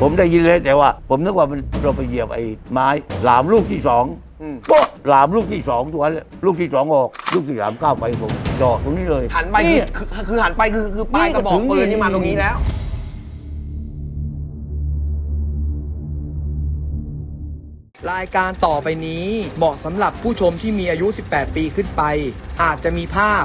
ผมได้ยินเลยแต่ว่า ผมนึกว่ามันเราไปเหยียบไอ้ไม้หลามลูกที่สองอืมก็หลามลูกที่สองตัวนั้นแหละลูกที่สองออก ลูกที่สามก้าวไปผมจอดตรงนี้เลยหันไปคือเยคือคือหันไปคือคือปลายนี่กระบอกถึงปืนนี่มานี่ตรงนี้แล้ว รายการต่อไปนี้เหมาะสำหรับผู้ชมที่มีอายุ 18 ปีขึ้นไป อาจจะมีภาพ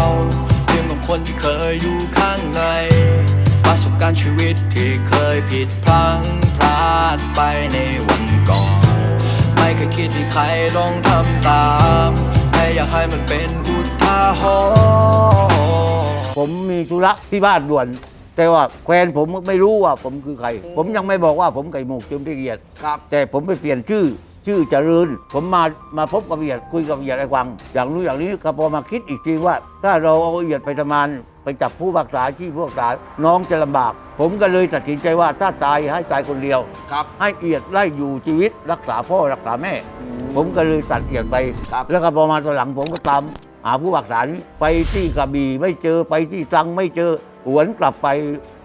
ว คนที่เคยอยู่ข้างใน ประสบการณ์ชีวิตที่เคยผิดพลั้งพลาดไปในวันก่อน ไม่เคยคิดที่ใครลองทำตามแค่อยากให้มันเป็นอุทาหรณ์ผมมีธุระที่บ้านด่วน แต่ว่าแฟนผมไม่รู้ว่าผมคือใคร ผมยังไม่บอกว่าผมไก่หมูกจมที่เกียรติครับ แต่ผมไปเปลี่ยนชื่อ ชื่อเจริญผมมามาพบกับเอียดคุยกับเอียดไอ้กวัง อย่างนู้นอย่างนี้ก็พอมาคิดอีกทีว่า ถ้าเราเอาเอียดไปทำงานไปจับผู้บักษาที่พวกษาน้องจะลำบาก ผมก็เลยตัดสินใจว่าถ้าตายให้ตายคนเดียว ครับ ให้เอียดไล่อยู่ชีวิตรักษาพ่อรักษาแม่ ผมก็เลยตัดเอียดไป ครับ แล้วก็พอมาตอนหลังผมก็ตามหาผู้บักษานี้ไปที่กระบี่ไม่เจอไปที่ตรังไม่เจอหวนกลับไป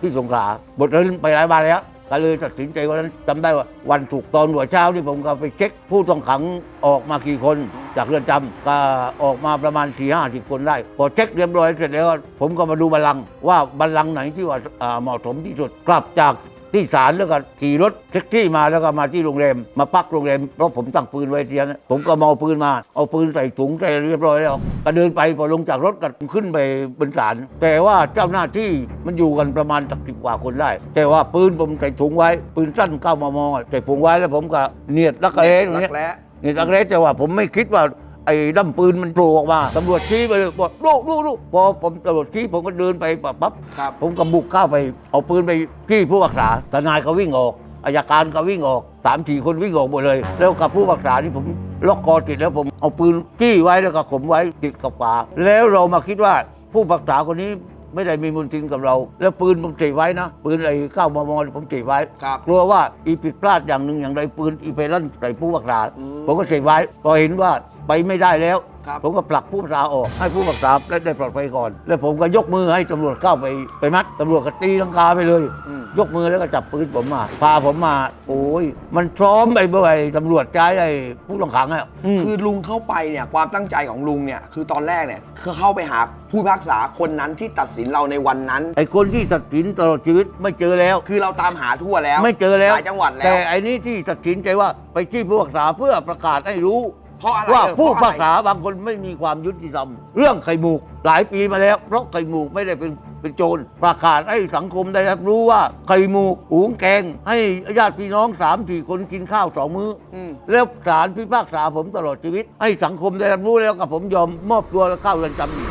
ที่สงขลาบทเรียนไปหลายวันแล้ว ก็เลยตัดสินใจวันนั้นจำได้ว่าวันศุกร์ตอนหัวเช้านี่ผมก็ไปเช็ค ผู้ต้องขังออกมากี่คนจากเรือนจำก็ออกมาประมาณสี่ห้าสิบคนได้ พอเช็คเรียบร้อยเสร็จแล้ว ผมก็มาดูบัลลังก์ว่าบัลลังก์ไหนที่ว่าเหมาะสมที่สุดกลับจาก ที่ศาลแล้วก็ขี่รถแท็กซี่มาแล้วก็มาที่โรงแรมมาพักโรงแรมเพราะผมตั้งปืนไว้ที่นั้นผมก็มาเอาปืนมา เอาปืนใส่ถุงใส่เรียบร้อยแล้วก็เดินไปพอลงจากรถก็ขึ้นไปบนศาลแต่ว่าเจ้าหน้าที่มันอยู่กันประมาณสักสิบกว่าคนได้ แต่ว่าปืนผมใส่ถุงไว้ ปืนสั้นเก้ามมใส่ถุงไว้แล้วผมก็เนียดลักเละตรงรัเนี้กยแร้นี่ตักเล็กแต่ว่าผมไม่คิดว่า ไอ้ดั้มปืนมันโผล่ออกมาตำรวจชี้ไปเลยบอกลูกลูกลูกพอผมตำรวจชี้ผมก็เดินไปปั๊บปั๊บครับ ผมก็บุกเข้าไป เอาปืนไปที่ผู้รักษาทนายก็วิ่งออกอายการก็วิ่งออกสามสี่คนวิ่งออกหมดเลย แล้วกับผู้รักษาที่ผมล็อกคอติดแล้วผมเอาปืนจี้ไว้แล้วก็ข่มไว้ติดกับฝาแล้วเรามาคิดว่าผู้รักษาคนนี้ไม่ได้มีมูลทินกับเรา แล้วปืนผมเก็บไว้นะ ปืนไอ้เก้ามมผมเก็บไว้ ครับ กลัวว่าอีผิดพลาดอย่างหนึ่งอย่างใดปืนอีไปลั่นใส่ผู้รักษาอืมผมก็เก็บไว้พอเห็นว่า ไปไม่ได้แล้ว ครับผมก็ผลักผู้รักษาออกให้ผู้รักษาได้ปลอดภัยก่อน แล้วผมก็ยกมือให้ตำรวจเข้าไปไปมัดตำรวจก็ตีลังกาไปเลย อืม ยกมือแล้วก็จับปืนผมมาพาผมมา โอ้ยมันพร้อมไอ้เมื่อไอ้ตำรวจใจไอ้ผู้ต้องขังอะอืม คือลุงเข้าไปเนี่ยความตั้งใจของลุงเนี่ยคือตอนแรกเนี่ยคือเข้าไปหาผู้พิพากษาคนนั้นที่ตัดสินเราในวันนั้น ไอ้คนที่ตัดสินตลอดชีวิตไม่เจอแล้ว คือเราตามหาทั่วแล้วไม่เจอแล้ว หลายจังหวัดแล้แต่วไอ้นี้ที่ตัดสินใจว่าไปที่ผู้รักษาเพื่อประกาศให้รู้ เพราะอะไรว่าเออผู้เพรัราะกอะไร ษาบางคนไม่มีความยุติธรรม เรื่องไข่หมูกหลายปีมาแล้ว เพราะไข่หมูกไม่ได้เป็นเป็นโจรประกาศให้สังคมได้รับรู้ว่าไข่หมูกหุงแกง ให้ญาติพี่น้องสามสี่คนกินข้าวสองมื้ออืมแล้วศาลพิพากษาผมตลอดชีวิต ให้สังคมได้รับรู้แล้วกับผมยอมมอบตัวแล้วเข้าเรือนจำอีก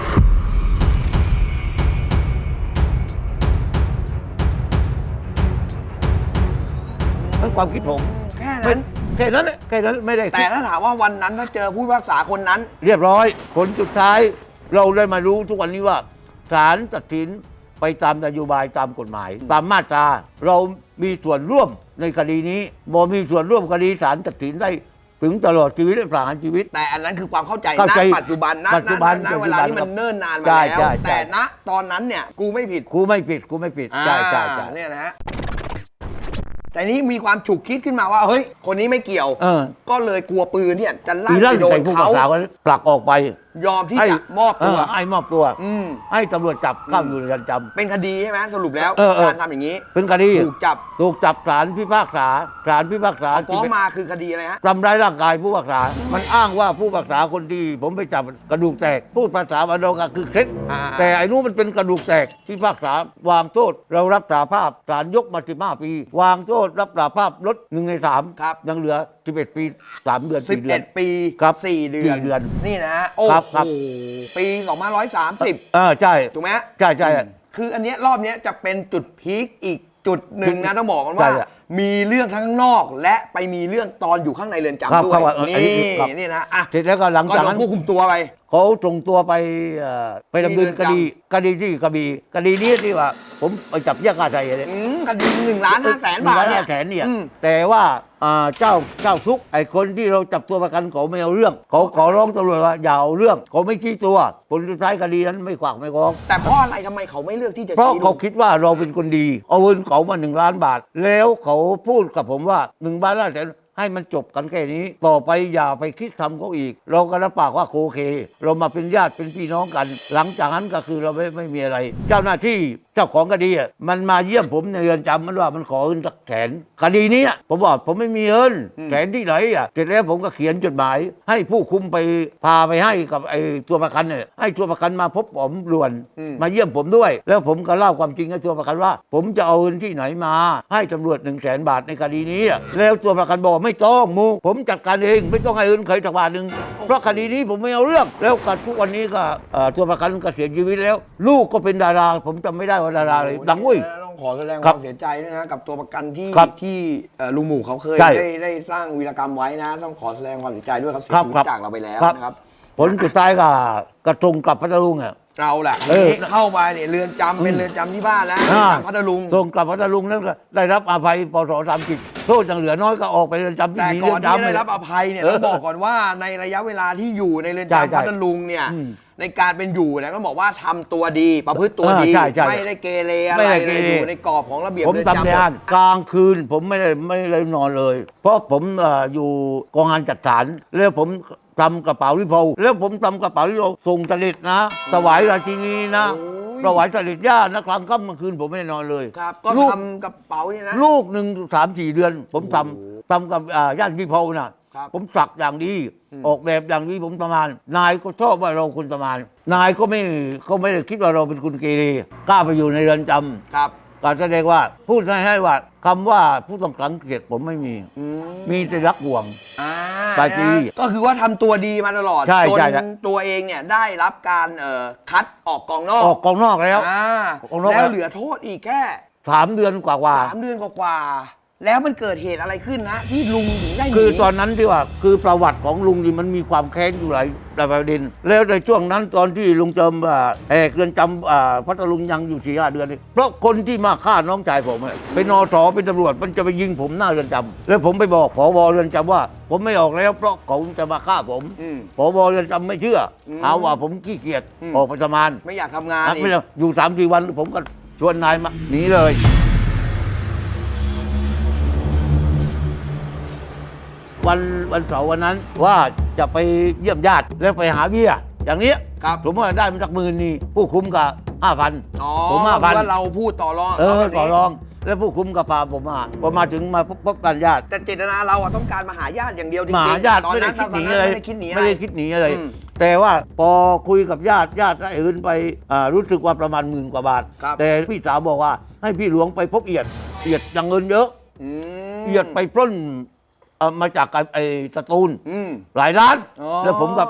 นั่นความคิดผม แค่ไม่นั้น แค่นั้นแหละแค่นั้นไม่ได้คิดแต่ถ้าถามว่าวันนั้นถ้าเจอผู้พิพากษาคนนั้น เรียบร้อย ผลสุดท้ายเราได้มารู้ทุกวันนี้ว่าศาลตัดสินไปตามนโยบายตามกฎหมาย ตามมาตรา เรามีส่วนร่วมในคดีนี้บอมีส่วนร่วมคดีศาลตัดสินได้ถึงตลอดชีวิตและประหารชีวิต แต่อันนั้นคือความเข้าใจเข้าณใจปัจจุบันณปัจจุบันณณปัจจุบันเวลาที่ครัมับนเนิ่นนานมาใช่แล้วใช่ใช่ แต่ณตอนนั้นเนี่ยกูไม่ผิดกูไม่ผิดกูไม่ผิดใช่ใช่ใช่ อ่าเนี่ยนะฮะ แต่นี้มีความฉุกคิดขึ้นมาว่าเฮ้ยคนนี้ไม่เกี่ยว เออก็เลยกลัวปืนเนี่ยจะลั่ทีนลั่ไปนโดใส่นผู้เขารักษาคนนั้นผลักออกไป ยอมที่ให้จะมอบตัว เให้มอบตัว อืม ให้ตำรวจจับเข้าอยู่ในเรือนจำเป็นคดีใช่ไหมสรุปแล้วเออเออการทำอย่างนี้เป็นคดีถูกจับถูกจับศาลพิพากษาศาลพิพากษาเขาฟ้องที่เป็นมาคือคดีอะไรฮะ ทำร้ายร่างกายผู้รักษา มันอ้างว่าผู้รักษาคนที่ผมไปจับกระดูกแตกพูดภาษาบาลก็คือเคล็ดอ่า แต่ไอ้นู้นมันเป็นกระดูกแตกที่ภาคษาวางโทษเรารับสาภาพศาลยกมา15ปี วางโทษรับสาภาพลดหนึ่งในสามครับ ยังเหลือ11ปี3เดือน4เดือน11 ปีครับสี่เดือน สี่เดือนนี่นะฮะโอ้ครับโหครับปี2530 เออใช่ถูกไหมฮะใช่ใช่ คืออันเนี้ยรอบเนี้ยจะเป็นจุดพีคอีกจุดหนึ่งนะต้องบอกกันใช่ว่าอะมีเรื่องทั้งข้างนอก และไปมีเรื่องตอนอยู่ข้างในเรือนครับจำด้วครัยบอันนี้นี่ครับ นี่นะอะเสร็จแล้วก็หลังก็จากโดนั้นน ควบคุมตัวไป เขาส่งตัวไปเอ่อไปดำเนินที่คเรือนจำดีคดีที่กระบี่คดีนี้ที่ว่า ผมไปจับแยกอาชัยเลย อืมคดีหนึ่งล้านห้าแสนบาทเนี่ยแสนเนี่ย อืม แต่ว่าอ่าเจ้าเจ้าทุกข์ไอ้คนที่เราจับตัวประกันเขาไม่เอาเรื่อง เขาขอร้องตำรวจว่าอย่าเอาเรื่องเขาไม่ชี้ตัวผลสุดท้ายคดีนั้นไม่ขวากไม่ฟ้อง แต่เพราะอะไรทำไมเขาไม่เลือกที่จะเพราะชี้เขาลุงคิดว่าเราเป็นคนดี เอาเงินเขามาหนึ่งล้านบาท แล้วเขาพูดกับผมว่าหนึ่งล้านห้าแสน ให้มันจบกันแค่นี้ ต่อไปอย่าไปคิดทำเขาอีก เราก็รับปากว่าโอเค เรามาเป็นญาติเป็นพี่น้องกัน หลังจากนั้นก็คือเราไม่ไม่มีอะไร เจ้าหน้าที่เจ้าของคดีอะมันมาเยี่ยมผมในเรือนจำมันว่ามันขอเงินสักแสนคดีเนี้ยผมบอกผมไม่มีเงินแสนที่ไหนอะเสร็จแล้วผมก็เขียนจดหมาย ให้ผู้คุมไปพาไปให้กับไอ้ตัวประกันเนี่ยให้ตัวประกันมาพบผมด่วนอืมมาเยี่ยมผมด้วย แล้วผมก็เล่าความจริงให้ตัวประกันว่า ผมจะเอาเงินที่ไหนมา ให้ตำรวจหนึ่งแสนบาทในคดีนี้อะแล้วตัวประกันบอกว่าไม่ต้องมูผมจัดการเอง ไม่ต้องให้เงินใครสักบาทหนึ่งเพราะคดีนี้ผมไม่เอาเรื่อง แล้วก็ทุกวันนี้ก็เอ่อตัวประกันก็เสียชีวิตแล้ว ลูกก็เป็นดารา ผมจำไม่ได้ว่าดาราอะไรดังอุ้ย ต้องขอแสดงคครัวาบมเสียใจด้วยนะ กับตัวประกันที่ครับที่เอ่อลุงหมู่เขาเคยใช่ได้ได้สร้างวีรกรรมไว้นะ ต้องขอแสดงความเสียใจด้วยเขาเสียครับชีวิครัตบจากเราไปแล้วครับ นะครับ ผลสุดท้ายก็กระทงกลับพัทลุงอะ เราแหละเออนี่เข้ามาเนี่ยเรือนจำเป็นเรือนจำที่บ้านแล้วอ่าทางพัทลุง ส่งกลับพัทลุงนั้นก็ได้รับอภัยปศสามจิตโทษยังเหลือน้อยก็ออกไปเรือนจำที่แต่มีก่เรืออนนที่จำจะได้รับอภัยเนี่ยเออต้องบอกก่อนว่าในระยะเวลาที่อยู่ในเรือนใช่จำใช่พัทลุงเนี่ยอืมในการเป็นอยู่เนี่ยก็บอกว่าทำตัวดีประพฤติตัวอ่าดีใช่ใช่ไม่ได้เกเรอะไม่ไรได้เลเกยเร อยู่ในกรอบของระเบียบผมเรือนทำจำในหมห้าดงกลางคืนผมไม่ได้ไม่ได้นอนเลย เพราะผมเอ่ออยู่กองงานจัดสรรแล้วผม ทำกระเป๋าริโพแล้วผมทำกระเป๋าริโพส่งจริตนะถวายราชินีนะโอ้ย ถวายจริตย่านะกลางค่ำกลางคืนผมไม่ได้นอนเลย ครับ ก็ลูก ทำกระเป๋าเนี่ยนะ ลูกหนึ่งสามสี่เดือน ผมทำทำกับอ่าย่านริโพนะครับผมสักอย่างดี อืม ออกแบบอย่างดีผมประมาณ นายก็ชอบว่าเราคนประมาณ นายก็ไม่เขาไม่ได้คิดว่าเราเป็นคนเกเรกล้าไปอยู่ในเรือนจำ ครับ การแสดงว่าพูดให้ให้ว่าคำว่าผู้ต้องขังเกลียดผมไม่มี อืมมีแต่รักห่วง อ่าปาจีนะก็คือว่าทำตัวดีมาตลอดใช่จนใช่ใช่ ตัวเองเนี่ยได้รับการเอ่อคัดออกกองนอกออกกองนอกแล้ว อ่าออกนอกแล้วแล้วเหลือโทษอีกแค่ สามเดือนกว่าสามเดือนกว่าๆ แล้วมันเกิดเหตุอะไรขึ้นนะ ที่ลุงถึงได้หนีๆคือตอนนั้นที่ว่าคือประวัติของลุงนี่มันมีความแค้นอยู่หลายหลายประเด็น แล้วในช่วงนั้นตอนที่ลุงจำอ่าแหกเรือนจำอ่าพัทลุงยังอยู่สี่ห้าเดือนนี่เพราะคนที่มาฆ่าน้องชายผมอะเป็นนอสอเป็นตำรวจมันจะไปยิงผมหน้าเรือนจำแล้วผมไปบอกผบเรือนจำว่า ผมไม่ออกแล้วเพราะเขาจะมาฆ่าผมอืมผบเรือนจำไม่เชื่ออมหาว่าผมขี้เกียจอืม ออกไปทำงาน ไม่อยากทำงานอะอีไม่กได้อยู่สามสี่วันผมก็ชวนนายมาหนีเลย วันวันเสาร์วันนั้น ว่าจะไปเยี่ยมญาติแล้วไปหาเบี้ย อย่างนี้ครับผมว่าได้มาจากหมื่นนี่ผู้คุมกับห้าพันอ๋อผมห้าพันว่าเราพูดต่อรองเออขาแบบนี้ต่อรอง แล้วผู้คุมกับพาผมมาพอมาถึงมาพบพบกันญาติแต่เจตนาเราอะต้องการมาหาญาติอย่างเดียวจริงหๆมาญาติตอนไม่ได้นั้นคิดตหอนนีนั้นอะไรไม่ได้คิดหนีอะไร ไม่ได้คิดหนีอะไร อืมแต่ว่าพอคุยกับญาติญาติได้เงินไปอ่ารู้สึกว่าประมาณหมื่นกว่าบาท ครับ แต่พี่สาวบอกว่าให้พี่หลวงไปพบเอียดเอียดยังเงินเยอะ อืม เอียดไปปล้น เอ่อมาจากไอ้สตูลอืม หลายล้าน อ๋อ แล้วผมกับ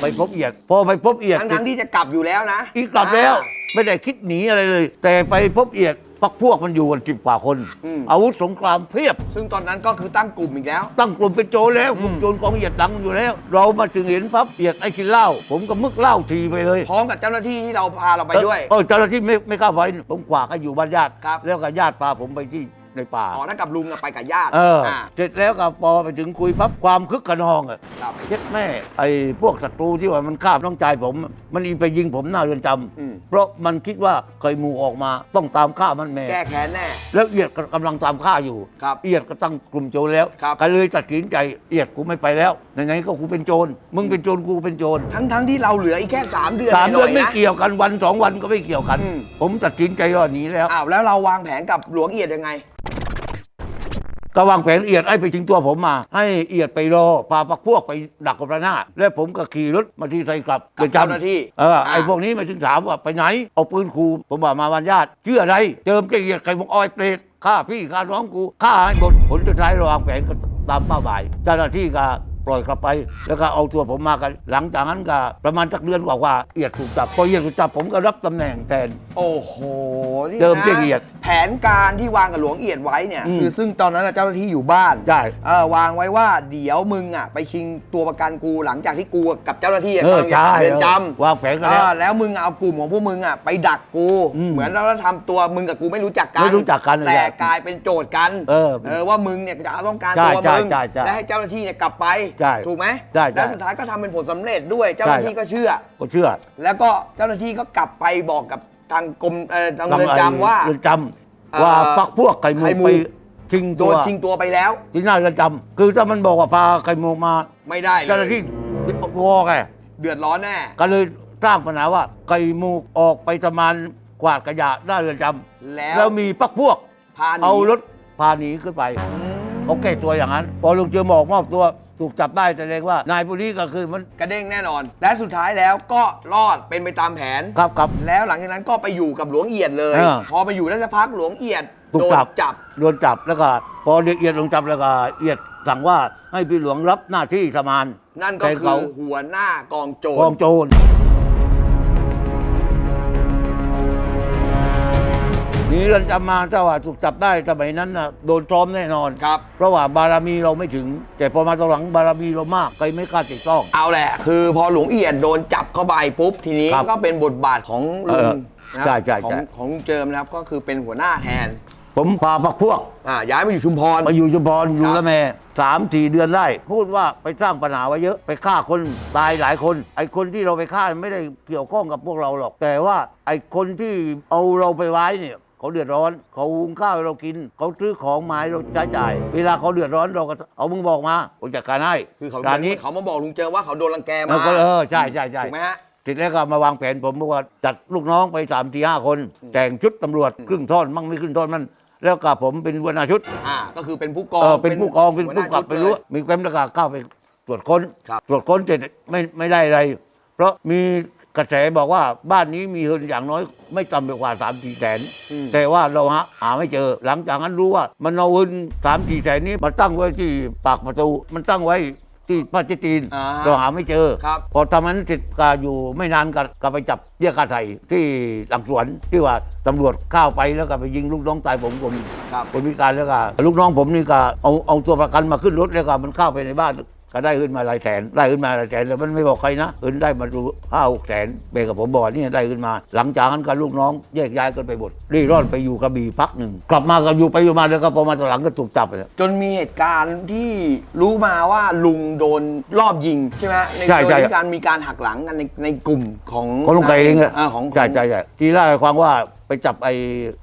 ไปพบเอียด พอไปพบเอียดทั้งทั้งๆที่จะกลับอยู่แล้วนะอีกกลับแล้ว อ่า ไม่ได้คิดหนีอะไรเลย แต่ไปพบเอียดพักพวกมันอยู่กันสิบกว่าคน อืม อาวุธสงครามเพียบ ซึ่งตอนนั้นก็คือตั้งกลุ่มอีกแล้ว ตั้งกลุ่มเป็นโจรแล้วกลุ่มโจรกองเอียดดังอยู่แล้ว เรามาถึงเห็นพับเอียดไอ้กินเหล้าผมก็มึกเหล้าทีไปเลยพร้อมกับเจ้าหน้าที่ที่เราพาเราไปด้วย เออเจ้าหน้าที่ไม่ไม่กล้าไปผมขวากให้อยู่บ้านญาติครับ แล้วก็ญาติพาผมไปที่ ในป่า อ๋อถ้ากับลุงอะไปกับญาติเอออ่าเสร็จแล้วก็พอไปถึงคุยปั๊บความคึกขนองอะครับเย็ดแม่ไอ้พวกศัตรูที่ว่ามันฆ่าน้องชายผม มันอีไปยิงผมหน้าเรือนจอืมำเพราะมันคิดว่าเคยหมู่ออกมาต้องตามฆ่ามันแม่แก้แค้นแน่ แล้วเอียดก็กำลังตามฆ่าอยู่ครับเอียดก็ตั้งกลุ่มโจรแล้วครับ ก็เลยตัดสินใจเอียดกูไม่ไปแล้ว ไหนๆก็กูเป็นโจรมึงเป็นโจรกูเป็นโจรทั้งทั้งๆที่เราเหลืออีกแค่ 3 เดือนสามหเดือนยๆไม่นะเกี่ยวกันวันสองวันก็ไม่เกี่ยวกันอืมผมตัดสินใจว่าหนีแล้ว อ้าวแล้วเราวางแผนกับหลวงเอียดยังไง ก็วางแผนเอียดให้ไปถึงตัวผมมา ให้เอียดไปรอพาพักพวกไปดักกับระนาดแล้วผมก็ขี่รถมาที่ไทยกลับกับรือนจำเจ้าหน้าที่เออไอ้อ่าพวกนี้มาถึงถามว่าไปไหนเอาปืนขู่ผมบอกมาวันญาติชื่ออะไรเจิมเกลียดใครบอกอ้อยเปรตฆ่าพี่ฆ่าน้องกูฆ่าให้หมดผลสุดท้ายเราวางแผนก็ตามเป้าหมายเจ้าหน้าที่ก็ ปล่อยกลับไป แล้วก็เอาตัวผมมากัน หลังจากนั้นก็ประมาณสักเดือนกว่าๆเอียดถูกจับพอเอียดถูกจับผมก็รับตำแหน่งแทน โอ้โหนี่นะเดิมเจ๊เอียดแผนการที่วางกับหลวงเอียดไว้เนี่ยอืมคือซึ่งตอนนั้นนะเจ้าหน้าที่อยู่บ้านใช่เออวางไว้ว่าเดี๋ยวมึงอะไปชิงตัวประกันกูหลังจากที่กูกับเจ้าหน้าที่อะเออกำลังจะใช่เรือนจวางแผนำกันเอแล้วอแล้วมึงเอากลุ่มของพวกมึงอะไปดักกู อืมเหมือนเราทำตัวมึงกับกูไม่รู้จักกันไม่รู้จักกันเลยแต่อะกลายเป็นโจทย์กันเออว่ามึงเนี่ยจะต้องการใช่ตัวใช่มึงใช่ใช่ และให้เจ้าหน้าที่เนี่ยกลับไปใช่ถูกไหมใช่ใช่แล้วสุดท้ายก็ทำเป็นผลสำเร็จด้วยเจ้าหน้าที่ก็เชื่อ ก็เชื่อแล้วก็เจ้าหน้าที่ก็กลับไปบอกกับทางกรมเอ่อทางเรือนจำว่า เรือนจเอ่อำว่าปักพวกไข่มุไข่กมุก ไปชิงโดตัวนชิงตัวไปแล้วที่หน้าเรือนจำคือถ้ามันบอกว่าพาไข่มุกมาไม่ได้เลเจ้าหน้ายที่วอไงเดือดร้อนแน่ก็เลยสร้างปัญหาว่าไข่มุกออกไปประมาณกวาดขยะหน้าเรือนจำแล้วแล้วมีปักพวก พาหนีเอารถพาหนีขึ้นไปเขาแก้ตัวอย่างนั้น พอลุงเจอหมอกมอบตัว ถูกจับได้แสดงว่านายผู้นี้ก็คือมันกระเด้งแน่นอน และสุดท้ายแล้วก็รอดเป็นไปตามแผน ครับครับ แล้วหลังจากนั้นก็ไปอยู่กับหลวงเอียดเลยเออพอไปอยู่ได้สักพักหลวงเอียดถูกโดนจับ จับ โดนจับแล้วก็ พอเอียดลงจับแล้วก็เอียดสั่งว่าให้พี่หลวงรับหน้าที่สมานนั่นก็แทคืเขาอหัวหน้า กองโจกรองโจร หนีเรือนจำมาถ้าว่าถูกจับได้สมัยนั้นนะโดนซ้อมแน่นอน ครับ เพราะว่าบารมีเราไม่ถึง แต่พอมาตอนหลังบารมีเรามากใครไม่กล้าติดต้อง เอาแหละ คือพอหลวงเอียดโดนจับเข้าไปปุ๊บทีนี้ครับก็เป็นบทบาทของลุเองอนะใช่ใช่ของใช่ ของลุงเจิมนะครับก็คือเป็นหัวหน้าแทนผมพาพักพวก อ่าย้ายมาอยู่ชุมพร มาอยู่ชุมพรอยู่ครับละแม่สามสี่เดือนได้ พูดว่าไปสร้างปัญหาไว้เยอะไปฆ่าคนตายหลายคน ไอ้คนที่เราไปฆ่าไม่ได้เกี่ยวข้องกับพวกเราหรอก แต่ว่าไอ้คนที่เอาเราไปไว้เนี่ย เขาเดือดร้อน เขาหุงข้าวให้เรากิน เขาซื้อของมาให้เราใช้จ่าย เวลาเขาเดือดร้อนเราก็เอามึงบอกมาผมจัดการให้คือเขาการนี้เขามาบอกลุงเจิมว่าเขาโดนรังแกแล้มาวก็เออใช่ใช่ใช่ ถูกไหมฮะ ติดแล้วก็มาวางแผนผมบอกว่าจัดลูกน้องไปสามสี่ห้าคน แต่งชุดตำรวจครึ่งท่อนมั่งไม่ครึ่งท่อนมัน แล้วก็ผมเป็นหัวหน้าชุดอ่า ก็คือเป็นผู้กองเออเป็นผู้กองเป็นหัวหผู้น้ากำกับชุดไปรู้เลย มีความประกาศเข้าไปตรวจค้นครับ ตรวจค้นเสร็จไม่ไม่ได้อะไร เพราะมี กระแสบอกว่าบ้านนี้มีเงินอย่างน้อยไม่ต่ำไปกว่าสามสี่แสน อืม แต่ว่าเราหาหาไม่เจอ หลังจากนั้นรู้ว่า มันเอาเงินสามสี่แสนนี้มาตั้งไว้ที่ปากประตู มันตั้งไว้ที่ป้าเจตีนอ่าเราหาไม่เจอ ครับ พอทำนั้นเสร็จก็อยู่ไม่นานก็ก็ไปจับเยี่ยกาไทยที่หลังสวนที่ว่าตำรวจเข้าไปแล้วก็ไปยิงลูกน้องตายผมผมครับ คนพิการแล้วก็ลูกน้องผมนี่ก็เอาเอาตัวประกันมาขึ้นรถแล้วก็มันเข้าไปในบ้าน ก็ได้ขึ้นมาหลายแสนได้ขึ้นมาหลายแสนแล้วมันไม่บอกใครนะขึ้นได้มาดูห้าหกแสนเบกับผมบอกนี่ได้ขึ้นมา หลังจากนั้นก็ลูกน้องแยกย้ายกันไปหมดรีร่อนไปอยู่กระบี่พักหนึ่งกลับมาก็อยู่ไปอยู่มาแล้วก็พอมาตอนหลังก็ถูกจับเลยจนมีเหตุการณ์ที่รู้มาว่าลุงโดนรอบยิงใช่ไหมในใช่โดยใช่ที่การมีการหักหลังกันในในกลุ่มของของลุงไก่เองอะาของใช่ใช่ใช่ที่เล่าให้ฟังว่า ไปจับไอ้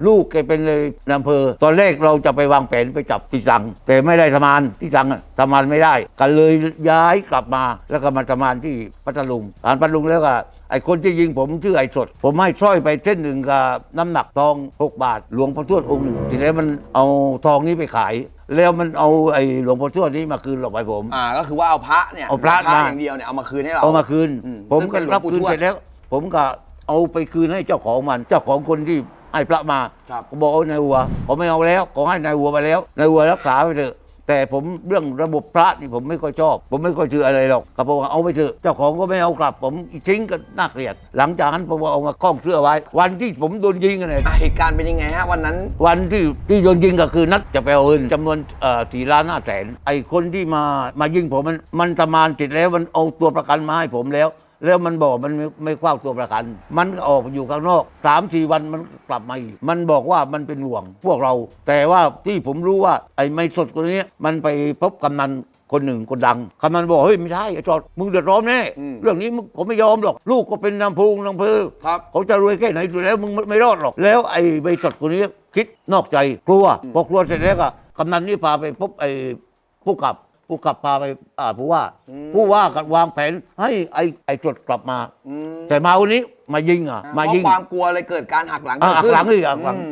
ลูกแกเป็นเลยนายอำเภอ ตอนแรกเราจะไปวางแผนไปจับที่สัง แต่ไม่ได้ทำงานที่สังอะทำงานไม่ได้ก็เลยย้ายกลับมาแล้วก็มาทำงานที่พัทลุงอ่านพัทลุงแล้วก็ไอ้คนที่ยิงผมชื่อไอ้สด ผมให้สร้อยไปเส้นหนึ่งกับน้ำหนักทอง 6 บาท หลวงพ่อทวดองค์หนึ่งทีนี้มันเอาทองนี้ไปขาย แล้วมันเอาไอ้หลวงพ่อทวดนี้มาคืนหลอกไปผม อ่าก็คือว่าเอาพระเนี่ยเอาพระมา อย่างเดียวเนี่ยเอามาคืนให้เรา เอามาคืน อืมผมซึ่งเป็ก็นหลวงรับปู่คืนทวดเสร็จแล้ว ผมก็ เอาไปคืนให้เจ้าของมัน เจ้าของคนที่ให้พระมาครับ ก็บอกเอานายหัวผมไม่เอาแล้วขอให้นายหัวไปแล้วนายหัวรักษาไปเถอะแต่ผมเรื่องระบบพระนี่ผมไม่ค่อยชอบ ผมไม่ค่อยเชื่ออะไรหรอกก็บอกว่าเอาไปเถอะเจ้าของก็ไม่เอากลับ ผมทิ้งก็น่าเกลียด หลังจากนั้นผมเอามาคล้องเสื้อไว้ วันที่ผมโดนยิงกันเนี่ย อะเหตุการณ์เป็นยังไงฮะวันนั้น วันที่ที่โดนยิงก็คือนัดจะไปเอาเงินจำนวนสี่ล้านห้าแสนไอ้คนที่มามายิงผมมันมันทำงานเสร็จแล้วมันเอาตัวประกันมาให้ผมแล้ว แล้วมันบอกมันไม่ไม่คว้าตัวประกัน มันก็ออกไปอยู่ข้างนอกสามสี่วันมันกลับมาอีก มันบอกว่ามันเป็นห่วงพวกเรา แต่ว่าที่ผมรู้ว่าไอ้ไม่สดคนนี้มันไปพบกำนันคนหนึ่งคนดังกำนันบอกเฮ้ยไม่ใช่ไอ้จอดมึงเดือดร้อนแน่อืมเรื่องนี้มึงผมไม่ยอมหรอก ลูกก็เป็นนำพูงนำเพอครับ เขาจะรวยแค่ไหนสุดแล้วมึงไม่รอดหรอก แล้วไอ้ใบสดคนนี้คิดนอกใจกลัวพอกลัวเสร็จแล้วก็กำนันนี่พาไปพบไอ้ผู้กับ ผู้กับพาไปอ่าผู้ว่า ผู้ว่าก็วางแผนให้ไอ้ไอ้สดกลับมาอืมแต่มาวันนี้มายิงอะ มาเพยิงราะความกลัวเลยเกิดการหักหลังอะเกิดหักขึ้นหลังอีกอะหักหลังอืม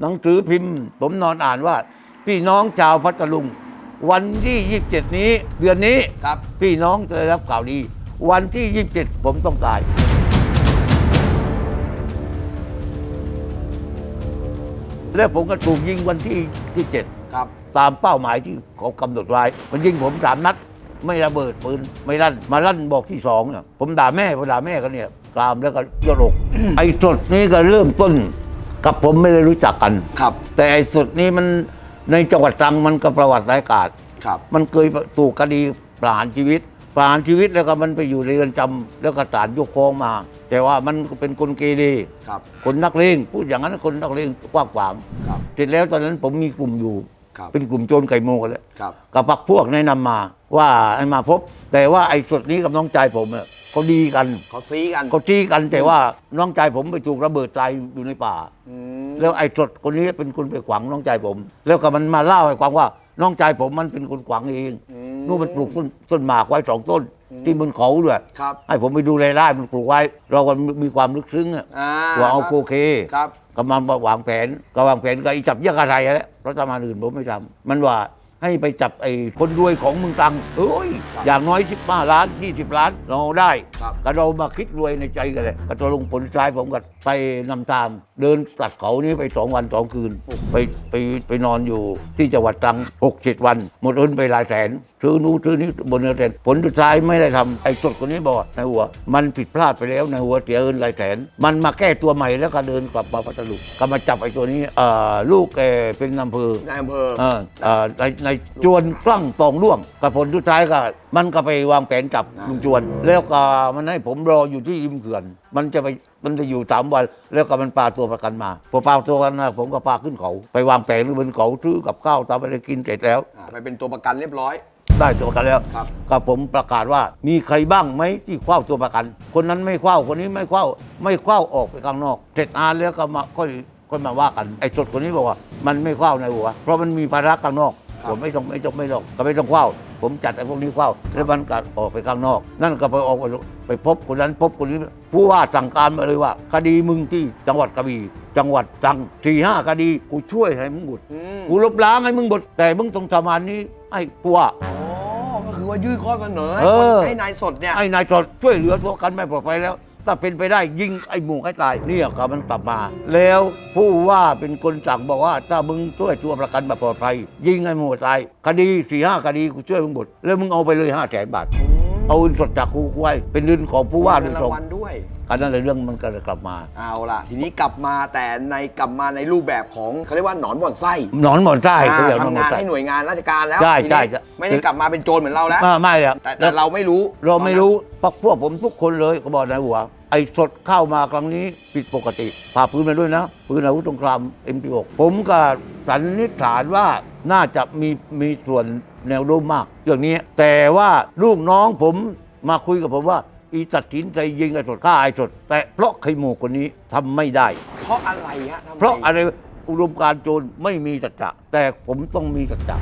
หนังสือพิมพ์ ผมนอนอ่านว่า พี่น้องชาวพัทลุง วันที่ 27 นี้ เดือนนี้ ครับ พี่น้องจะได้รับข่าวดี วันที่ 27 ผมต้องตาย แล้วผมก็ถูกยิงวันที่ที่7ครับ ตามเป้าหมายที่เขากำหนดไว้ มันยิงผมสามนัด ไม่ระเบิดปืนไม่ลั่นมาลั่นบอกที่สองเนี่ยผมด่าแม่พอด่าแม่กันเนี่ยกรามแล้วก็ยรกไอ้สดนี้ก็เริ่มต้น กับผมไม่ได้รู้จักกัน ครับ แต่ไอ้สดนี้มันในจังหวัดตรังมันก็ประวัติร้ายกาจครับ มันเคยถูกคดีประหารชีวิตประหารชีวิตแล้วก็มันไปอยู่ในเรือนจำแล้วก็ศาลยกฟ้องมา แต่ว่ามันก็เป็นคนเกเรครับ คนนักเลงพูดอย่างนั้นคนนักเลงกว้างขวางครับ เสร็จแล้วตอนนั้นผมมีกลุ่มอยู่ ครับเป็นกลุ่มโจรไก่โมกันแล้วครับกับพักพวกแนะนำมาว่าให้มาพบ แต่ว่าไอ้สดนี้กับน้องชายผมเนี่ยเขาดีกันเขาซีกันเขาจี้กันแต่ว่าน้องชายผมไปถูกระเบิดตายอยู่ในป่า อืมแล้วไอ้สดคนนี้เป็นคนไปขวางน้องชายผม แล้วก็มันมาเล่าให้ฟังว่าน้องชายผมมันเป็นคนขวางเองอืนู่นมันปลูกต้นต้นหมากไว้สองต้น ที่บนเขาด้วยครับให้ผมไปดูรายได้มันปลูกไว้ เราก็มีความลึกซึ้งอะอ่าว่าเอาโอเคครับก็มาวางแผนก็วางแผนก็ไอ้จับเยี่ยกอะไรแล้วเพราะทำงานอื่นผมไม่ทำมันว่าให้ไปจับไอ้คนรวยของเมืองตรังเอ้ยครับอย่างน้อย 15 ล้าน 20 ล้าน เราเอาได้ครับก็เรามาคิดรวยในใจกันเลยก็ตกลงผลซ้ายผมก็ไปนำตาม เดินตัดเขานี้ไปสองวันสองคืน ไปไปไปนอนอยู่ที่จังหวัดตรังหกเจ็ดวัน หมดเงินไปหลายแสน ซื้อนู้นซื้อนี้บนเงินแสนผลสุดท้ายไม่ได้ทำไอ้สดคนนี้บอกในหัว มันผิดพลาดไปแล้วในหัวเสียเงินหลายแสนมันมาแก้ตัวใหม่แล้วก็เดินกลับมาพัทลุงก็มาจับไอ้ตัวนี้เอ่อลูกแกเป็นอำเภอนายอำเภอเออเอ่อในในจวนกล้องตองร่วงกับผลสุดท้ายก็มันก็ไปวางแผนจับอ่าลุงจวน แล้วก็มันให้ผมรออยู่ที่ริมเขื่อน มันจะไปมันจะอยู่สามวัน แล้วก็มันปาตัวประกันมาพอปาตัวประกันมาผมก็พาขึ้นเขา ไปวางแผนบนเขาซื้อกับข้าวทำอะไรกินเสร็จแล้วอ่าไปเป็นตัวประกันเรียบร้อย ได้ตัวประกันแล้วครับก็ผมประกาศว่ามีใครบ้างไหมที่คว้าตัวประกัน คนนั้นไม่คว้าคนนี้ไม่คว้าไม่คว้าออกไปข้างนอกเสร็จอานแล้วก็มาค่อยค่อยมาว่ากันไอ้สดคนนี้บอกว่า มันไม่คว้าในหัวเพราะมันมีภาระข้างนอก ครับ ผมไม่ต้องไม่ต้องไม่ต้องก็ไม่ต้องคว้าผมจัดไอ้พวกนี้คว้าแล้วมันก็ออกไปข้างนอก นั่นก็ไปออกไปไปพบคนนั้นพบคนนี้ผู้ว่าสั่งการมาเลยว่า คดีมึงที่จังหวัดกระบี่จังหวัดตรังสี่ห้าคดีกูช่วยให้มึงหมด อืมกูลบล้างให้มึงหมดแต่มึงต้องทำงานนี้ให้ผู้ว่าอ๋อก็คือ ว่ายื่นข้อเสนอให้เอคนอให้นายสดเนี่ย ไอ้นายสดช่วยเหลือตัวกันไม่ปลอดภัยแล้ว ถ้าเป็นไปได้ยิงไอ้หมูให้ตายเนี่ยครับมันกลับมา แล้วผู้ว่าเป็นคนสั่งบอกว่า ถ้ามึงช่วยตัวประกันแบบปลอดภัย ยิงไอ้หมูตายคดีสี่ห้าคดีกูช่วยมึงหมดแล้วมึงเอาไปเลยห้าแสนบาท เอาเงินสดจากกูไว้เป็นเงินของผู้ว่าโดเงิยนตรรางงวัลด้วย อันนั้นเลยเรื่องมันก็เลยกลับมา เอาล่ะ ทีนี้กลับมาแต่ในกลับมาในรูปแบบของเขาเรียกว่าหนอนบ่อนไส้หนอนหมอนใต้อ่าเขาเรียกหนอนทำหมอนงานใต้ให้หน่วยงานราชการแล้วใช่ทีนี้ใช่ใช่ ไม่ได้กลับมาเป็นโจรเหมือนเราแล้ว ไม่ไม่อะแต่แต่เราไม่รู้เราไม่รู้พวกพวกผมทุกคนเลยก็บอกนายหัว ไอ้สดเข้ามาครั้งนี้ผิดปกติพาปืนมาด้วยนะปืนอาวุธสงคราม M16 ผมก็สันนิษฐานว่าน่าจะมีมีส่วนแนวโน้มมากเรื่องนี้ แต่ว่าลูกน้องผมมาคุยกับผมว่า อีตัดสินใจยิงไอ้สดฆ่าไอ้สด แต่เพราะไข่หมูคนนี้ทำไม่ได้ เพราะอะไรฮะทำไมเพราะอะไรอุดมการณ์โจรไม่มีสัจจะแต่ผมต้องมีสัจจะ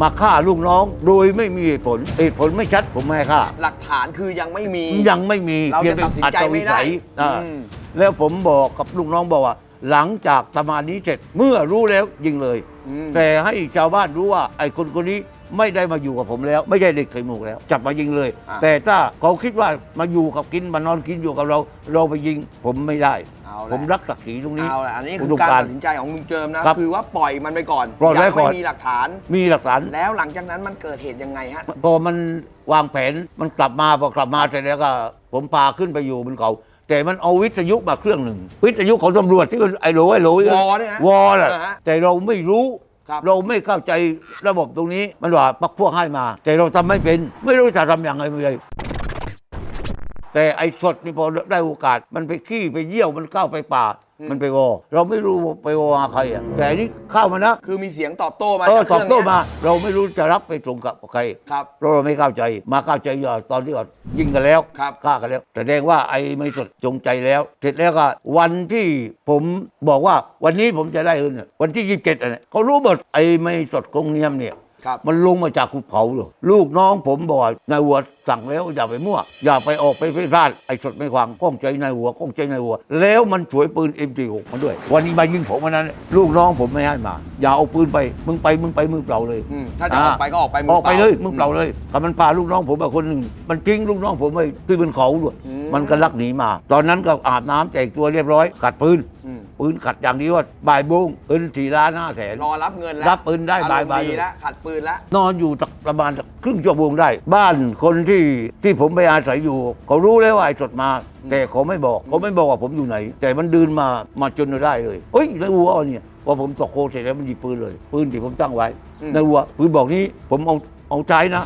มาฆ่าลูกน้องโดยไม่มีเหตุผลเหตุผลไม่ชัดผมไม่ให้ฆ่า หลักฐานคือยังไม่มี ยังไม่มีเราพียจะงตัดสินใจไม่ได้อัตวิสัยอ่าอืมแล้วผมบอกกับลูกน้องบอกว่า หลังจากสมานี้เสร็จเมื่อรู้แล้วยิงเลย อืมแต่ให้ชาวบ้านรู้ว่าไอ้คนคนนี้ ไม่ได้มาอยู่กับผมแล้ว ไม่ใช่เด็กไข่มุกแล้ว จับมายิงเลย อะ แต่ถ้าเขาคิดว่ามาอยู่กับกินมานอนกินอยู่กับเรา เราไปยิงผมไม่ได้ เอาผมละรักศักดิ์ศรีตรงนี้ เอาละอันนี้อุคือดมการการณ์ตัดสินใจของลุงเจิมนะครับคือว่าปล่อยมันไปก่อนปล่อยไว้ยังก่ไม่อนมีหลักฐาน มีหลักฐาน แล้วหลังจากนั้นมันเกิดเหตุยังไงฮะ พอมันวางแผนมันกลับมาพอกลับมาเสร็จแล้วก็ ผมพาขึ้นไปอยู่บนเขาแต่มันเอาวิทยุมาเครื่องหนึ่ง วิทยุของตำรวจที่มันไอ้โหลไอ้โหลวอเนี่ยฮะวอแหละอ่าฮะ แต่เราไม่รู้ ครับเราไม่เข้าใจระบบตรงนี้มันว่าพักพวกให้มา แต่เราทำไม่เป็น ไม่รู้จะทำอย่างไรเลย แต่ไอ้สดนี่พอได้โอกาส มันไปขี้ไปเยี่ยวมันเข้าไปป่า มันไปวอเราไม่รู้ไปวอหาใครอะแต่อันนี้เข้ามานะ คือมีเสียงตอบโต้มาเออจากตเคอบรื่องโต้เนี้ยมา เราไม่รู้จะรับไปตรงกับใครครับเพราะเราไม่เข้าใจมาเข้าใจอย่าตอนที่ก่อนยิงกันแล้วครับฆ่ากันแล้วแสดงว่าไอ้ไม่สดจงใจแล้วเสร็จแล้วก็วันที่ผมบอกว่าวันนี้ผมจะได้เงินเนี่ยวันที่ยี่สิบเจ็ดเนี่ยเขารู้หมดไอ้ไม่สดกงเนียมเนี่ย ครับมันลงมาจากภูเขาเลยลูกน้องผมบอกว่านายหัวสั่งแล้วอย่าไปมั่ว อย่าไปออกไปพิพลาดไอ้สดไม่ฟังข้องใจนายหัวข้องใจนายหัว แล้วมันสวยปืน M16 มาด้วย วันนี้มายิงผมวันนั้น ลูกน้องผมไม่ให้มา อย่าเอาปืนไปมึงไปมึงไปมือเปล่าเลยอืมถ้าจะออกไปก็ออกไปมืออกไปเลยมึงเปล่าอืเลยก็มันพาลูกน้องผมมาคนหนึ่งมันทิ้งลูกน้องผมไปที่บนเขาด้วย อืม มันก็ลักหนีมา ตอนนั้นก็อาบน้ำแต่งตัวเรียบร้อยกัดปืน อืม ปืนขัดอย่างนี้ว่าบ่ายโมงปืนสี่ล้านห้าแสนรอรับเงินแล้วรับปืนได้อารมณ์บ่ายๆดีแล้วขัดปืนแล้วนอนอยู่สักประมาณสักครึ่งชั่วโมงได้ บ้านคนที่ที่ผมไปอาศัยอยู่ เขารู้แล้วว่าไอ้จดมา แต่เขาไม่บอกเขาไม่บอกว่าผมอยู่ไหน แต่มันเดินมามาจนได้เลยเฮ้ยนายวัวเอาเนี่ยพอผมตกโคเสร็จแล้วมันหยิบปืนเลย ปืนที่ผมตั้งไว้อืมนายวัวปืนบอกนี้ผมเอาเอาใช้นะ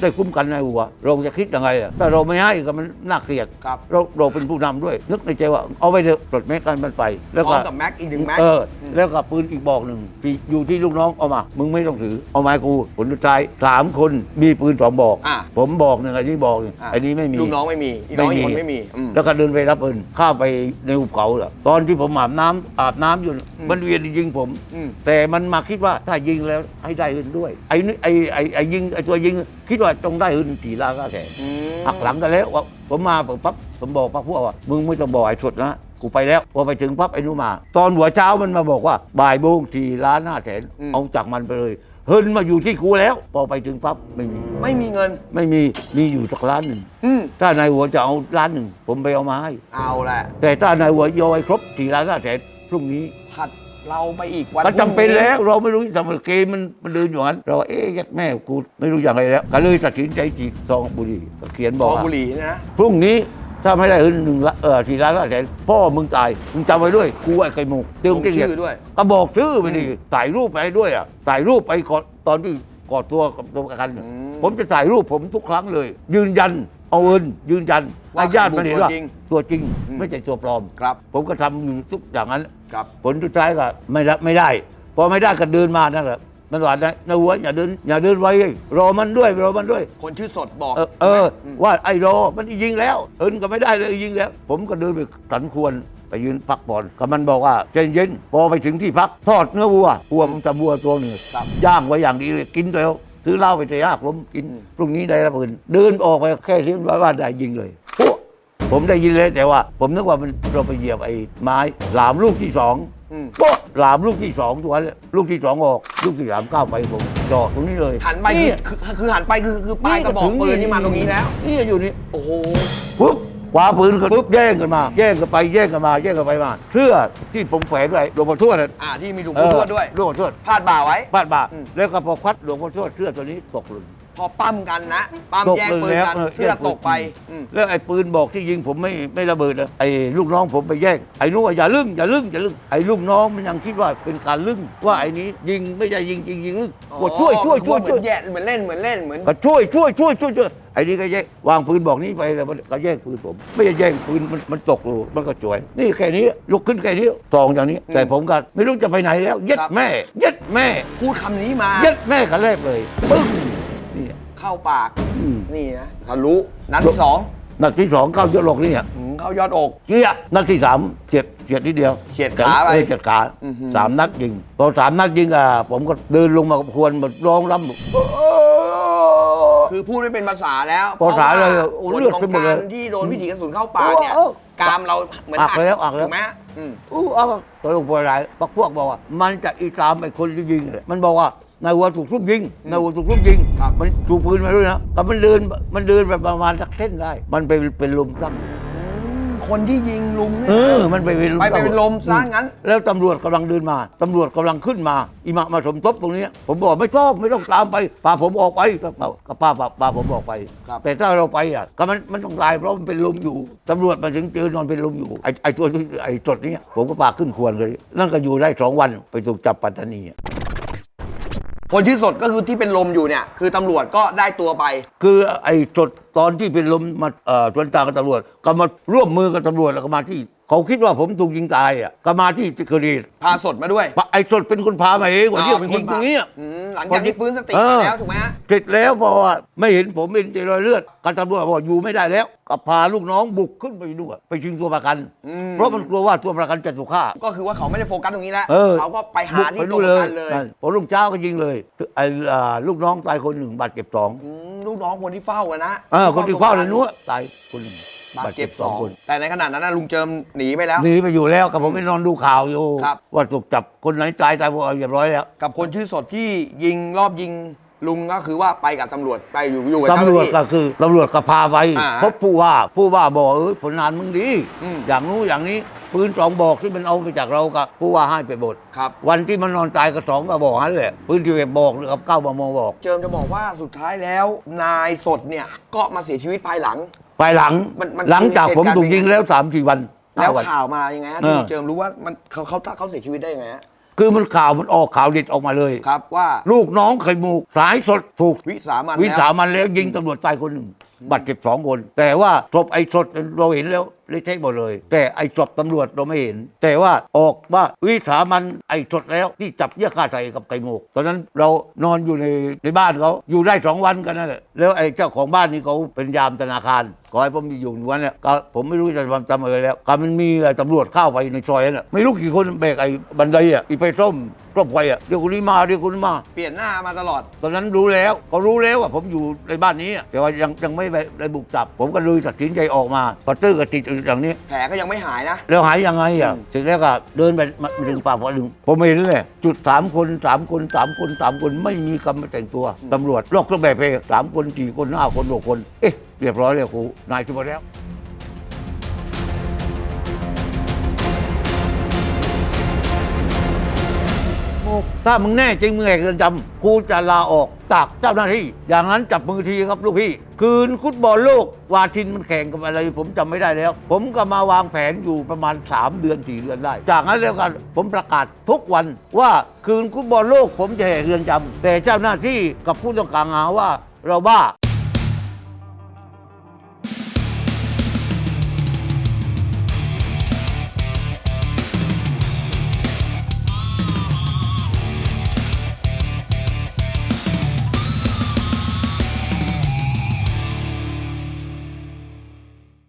ได้คุ้มกันนายวัวเราจะคิดยังไงอะถ้าเราไม่ให้ก็มันน่าเกลียดครับ เราเราเป็นผู้นำด้วย นึกในใจว่าเอาไปเถอะปลดแม็กกันมันไป แล้วพร้ก็ อมกับแม็กอีกหนึ่งแม็ก เออมแล้วกับปืนอีกบอกหนึ่งที่อยู่ที่ลูกน้องเอามา มึงไม่ต้องถือ เอาไม้กูผลสุดท้ายสามคนมีปืนสองบอก อะ ผมบอกหนึ่งอันนี้บอกหนึ่งอะอันนี้ไม่มี ลูกน้องไม่มีอีกน้องอีกคนไม่มีอืม แล้วก็เดินไปรับปืนข้ามไปในหุบเขาเหรอตอนที่ผมอาบน้ำอาบน้ำอยู่อืม มันเวียนยิงผม อืม แต่มันมาคิดว่าถ้ายิงแล้วให้ได้อื่นด้วย ไอ้นี่ไอ้ไอ้ไอ้ยิงไอ้ตัวยิง คิดว่าต้องได้อื่นสี่ล้านก็แสนอืมหักหลังกันแล้วว่าผมมาปั๊บผมบอกพักพวกว่ามึงไม่ต้องบอกไอ้สุดนะกูไปแล้วพอไปถึงปั๊บไอ้นู่นมา ตอนหัวเช้ามันมาบอกว่า บ่ายโมงสี่ล้านห้าแสนเอาจากมันไปเลยเฮินมาอยู่ที่กูแล้ว พอไปถึงปั๊บไม่มี ไม่มีเงิน ไม่มีมีอยู่สักล้านหนึ่งอืมถ้านายหัวจะเอาล้านหนึ่งผมไปเอามาให้ เอาแหละแต่ถ้านายหัวโยอยครบสี่ล้านห้าแสนพรุ่งนี้ผัด เราไปอีกวันก็จำเป็นพรุ่งแล้ว เราไม่รู้จะทำเกมมันมันเดินอยู่งั้น เราว่าเอ๊ะยัดแม่กูไม่รู้อย่างไรแล้ว ก็เลยตัดสินใจจีบซองบุหรี่ก็เขียนซบอกองว่าบุหรี่นะพรุ่งนี้ถ้าไม่ได้เงินหนึ่งละเออสี่ล้านละแสนพ่อมึงตายมึงจำไว้ด้วยกูไอ้ไก่หมูเติมลงที่เกียชื่อด้วยก็บอกชื่อไปดิถ่ายรูปไปให้ด้วยอะถ่ายรูปไปก่อนตอนที่กอดตัวกับตัวประกันอืมผมจะถ่ายรูปผมทุกครั้งเลย ยืนยันเอาเงินยืนยันว่าให้ญาติมันเห็นว่าตัวจริงตัวจริงอืมไม่ใช่ตัวปลอมครับผมก็ทำอยู่ทุกอย่างนั้น ครับ ผลสุดท้ายก็ไม่ได้ไม่ได้พอไม่ได้ก็เดินมานั่นแหละมันหวานนะนะหัวอย่าเดินอย่าเดินไวรอมันด้วยรอมันด้วย คนชื่อสดบอกเออเออมว่าไอ้รอมันยิงแล้วเอินก็ไม่ได้เลยยิงแล้ว ผมก็เดินไปสันควรไปยืนพักผ่อนก็มันบอกว่าใจเย็นพอไปถึงที่พักทอดเนื้อวัววัวมันจะวัวตัวหนึ่งครับย่างไว้อย่างดีเลยกินแล้วซื้อเหล้าไปจะยากล้มกินพรุ่งนี้ได้ระเบิดเดินออกไปแค่ที่ว่าว่าได้ยิงเลยโอ้ ผมได้ยินเลยแต่ว่า ผมนึกว่ามันเราไปเหยียบไอ้ไม้หลามลูกที่สองอืมก็หลามลูกที่สองตัวนั้นลูกที่สองออกลูกที่สามก้าวไปผมจอดตรงนี้เลยหันไปคือคือคือหันไปคือคือปลายกระบอกปืนนี่มาตรงนี้แล้วนี่อยู่นี่โอ้โหปุ๊บคว้าปืนก็ปุ๊บแย่งกันมาแย่งกันไปแย่งกันมาแย่งกันไปมาเสื้อที่ผมแขวนไว้หลวงพ่อทวดน่ะอ่าที่มีหลวงปู่ทวดด้วยหลวงพ่อทวดพาดบ่าไว้บาดบาอืมแล้วก็พอควัดหลวงพ่อทวดเสื้อตัวนี้ตกหล่น พอปั้มกันนะ ปั้มตกแย่งเลยปืนแล้วกันเออเสื้อแย่งปืนตกไปอืมแล้วไอ้ปืนบอกที่ยิงผมไม่ไม่ระเบิดนะไอ้ลูกน้องผมไปแย่งไอ้นู้นว่าอย่าลึ่งอย่าลึ่งอย่าลึ่งไอ้ลูกน้องมันยังคิดว่าเป็นการลึ่งว่าไอ้นี้ยิงไม่ใช่ยิงจริงยิงลึ่งกดช่วยช่วยช่วยเหมืช่วยอนแย่เหมือนเล่นเหมือนเล่นเหมือน ก็ช่วยช่วยช่วยช่วยช่วยไอ้นี่ก็แย่งวางปืนบอกนี้ไปแล้วมันก็แย่งปืนผม ไม่ใช่แย่งปืนมันมันตกอยู่มันก็จ่วย นี่แค่นี้ลุกขึ้นแค่นี้ตองอย่างนี้แต่ผมก็ไม่รู้จะไปไหนแล้วเย็ดแม่เย็ดแม่พูดคำนี้มา เย็ดแม่กันแรกเลยปึ้งนี่ เข้าปากอืมนี่นะทะลุนัดที่สองนัดที่สองเข้ายอดหลกนี่อะอืมเข้ายอดอกเจี๊ยบนัดที่สามเฉียดเฉียดนิดเดียวเฉียดขาไปเออเฉียดขาอื้อหือสามนัดยิงพอสามนัดยิงอะผมก็เดินลงมาควรแบบร้องรำ คือพูดไม่เป็นภาษาแล้วภาษาเลยพระโอ้ว่าเลือดคนไปตรงหมดเลยการที่โดนวิถีกระสุนเข้าปากเนี่ย โอ้โอ้กรามเราเหมือนอักแล้วอักแล้ว ถูกไหมอืมอู้เอาตัวลงพลายพวกพวกบอกว่า มันจะอีตามไอ้คนที่ยิงเลยมันบอกว่า นายวัวถูกทุบยิงนายวัวถูกทุบยิง ครับ มันถูกปืนมาด้วยนะแต่มันเดินมันเดินไปประมาณสักเส้นได้ มันไปเป็นลมตั้งคนที่ยิงลุงเนี่ย เออ มันไปเป็นลมไปไปเป็นลมซะงั้นแล้วตำรวจกำลังเดินมาตำรวจกำลังขึ้นมาอิมะมาสมทบตรงนี้ผมบอกไม่ชอบไม่ต้องตามไปพาผมออกไปก็ก็ป้าพาพาผมออกไป ครับ แต่ถ้าเราไปอะก็มันมันต้องตายเพราะมันเป็นลมอยู่ตำรวจมาถึงเจอนอนเป็นลมอยู่ไอ้ไอ้ตัวที่ไอ้จดเนี้ยผมก็พาขึ้นควรเลย นั่นก็อยู่ได้สองวันไปถูกจับปัตตานีอะ คนที่สดก็คือที่เป็นลมอยู่เนี่ย คือตำรวจก็ได้ตัวไป คือไอ้สดตอนที่เป็นลมมาเอ่อสวนตางกับตำรวจก็มาร่วมมือกับตำรวจแล้วก็มาที่ เขาคิดว่าผมถูกยิงตายอะก็มาที่ที่เกิดเหตุพาสดมาด้วยไอ้สดเป็นคนพามาเองว่าที่อ้าวเป็นยิงตรงนี้อะอืมหลังจากที่ฟื้นสติเออแล้วถูกไหมฮะ เสร็จแล้วพอว่าไม่เห็นผมเป็นรอยเลือดการตำรวจบอกอยู่ไม่ได้แล้ว ก็พาลูกน้องบุกขึ้นไปดูอะไปชิงตัวประกัน อืม เพราะมันกลัวว่าตัวประกันจะถูกฆ่า ก็คือว่าเขาไม่ได้โฟกัสตรงนี้แล้วเออเขาก็ไปหาที่บุกตัวประกันเลยนั่นพอรุ่งเช้าก็ยิงเลยไอ้อ่าลูกน้องตายคนหนึ่งบาดเจ็บสองอืมลูกน้องคนที่เฝ้าอะนะ เออคนที่เฝ้าเลยนู้นตายคนหนึ่ง บาดเจ็บสองแต่ในขณะนั้นนะลุงเจิมหนีไปแล้ว หนีไปอยู่แล้วกับผมไปนอนดูข่าวอยู่ ครับ ว่าถูกจับคนไหนตายตายพวกเอาเรียบร้อยแล้วกับคนชื่อสดที่ยิงรอบยิงลุงก็คือว่าไปกับตำรวจไปอยู่อยู่กับเจ้าหตำรน้าวจที่ ก็คือตำรวจก็พาไปอ่าพบผู้ว่าผู้ว่าบอกเอ้ยผลงานมึงดี อืม อย่างนู้นอย่างนี้ปืนสองบอกที่มันเอาไปจากเรากับผู้ว่าให้ไปหมดครับ วันที่มันนอนตายก็สองก็บอกนั่นแหละปืนที่ไปบอกหรือกับเก้ามมบอก เจิมจะบอกว่าสุดท้ายแล้ว นายสดเนี่ยก็มาเสียชีวิตภายหลัง ภายหลังมันมันหลังจากผมเหตุการณ์ถูกยิงแล้วสามสี่วันแล้วห้าวันข่าวมายังไงฮะเอที่อคุณเจิมรู้ว่ามันเขาเขาเขาเสียชีวิตได้ยังไงฮะคือมันข่าวมันออกข่าวเด็ดออกมาเลยครับว่าลูกน้องไข่มูกสายสดถูกวิสามันวิสาแล้วมันแล้วยิงตำรวจตายคนหนึ่งบาดเจ็บสองคน แต่ว่าศพไอ้สดเราเห็นแล้ว เละเทะหมดเลย แต่ไอ้ศพตำรวจเราไม่เห็น แต่ว่าออกว่าวิสามันไอ้สดแล้วที่จับเยี่ยฆ่าใส่กับไก่หมกตอนนั้นเรานอนอยู่ในในบ้านเขาอยู่ได้สองวันกันนั่นแหละแล้วไอ้เจ้าของบ้านนี่เขาเป็นยามธนาคารขอให้ผมอยู่อยู่วันเนี่ยก็ผมไม่รู้จะทำจำอะไรแล้วก็มันมีตำรวจเข้าไปในซอยนั่นน่ะไม่รู้กี่คนแบกไอ้บันไดอะอีไปส้มส้มไฟอะเดี๋ยวคนนี้มาเดี๋ยวคนนี้มา เปลี่ยนหน้ามาตลอด ตอนนั้นรู้แล้วเขารู้แล้วว่าผมอยู่ในบ้านนี้อะแต่ว่ายังยังไม่ได้ได้บุกจับ ผมก็เลยตัดสินใจออกมาพอตื้อก็ติดอยู่อย่างนี้ แผลก็ยังไม่หายนะ แล้วหายยังไงอะอืมเสร็จแล้วก็เดินไปมาถึงป่าพอดึงผมเห็นเลยจุดสามคนสามคนสามคนสามคนไม่มีคำมาแต่งตัวตำรวจลอกเครื่องแบบเพลสามคนสี่คนห้าคนหกคน เอ๊ะเรียบร้อยเลยครูนายชุบแล้ว ถ้ามึงแน่จริงมึงแหกเรือนจำกูจะลาออกจากเจ้าหน้าที่ อย่างนั้นจับมือทีครับลูกพี่ คืนฟุตบอลโลกวาทินมันแข่งกับอะไร ผมจำไม่ได้แล้ว ผมก็มาวางแผนอยู่ประมาณ 3 เดือน4เดือนได้ จากนั้นแล้วกันผมประกาศทุกวันว่าคืนฟุตบอลโลก ผมจะแหกเรือนจำแต่เจ้าหน้าที่กับผู้ต้องการหาว่าเราบ้า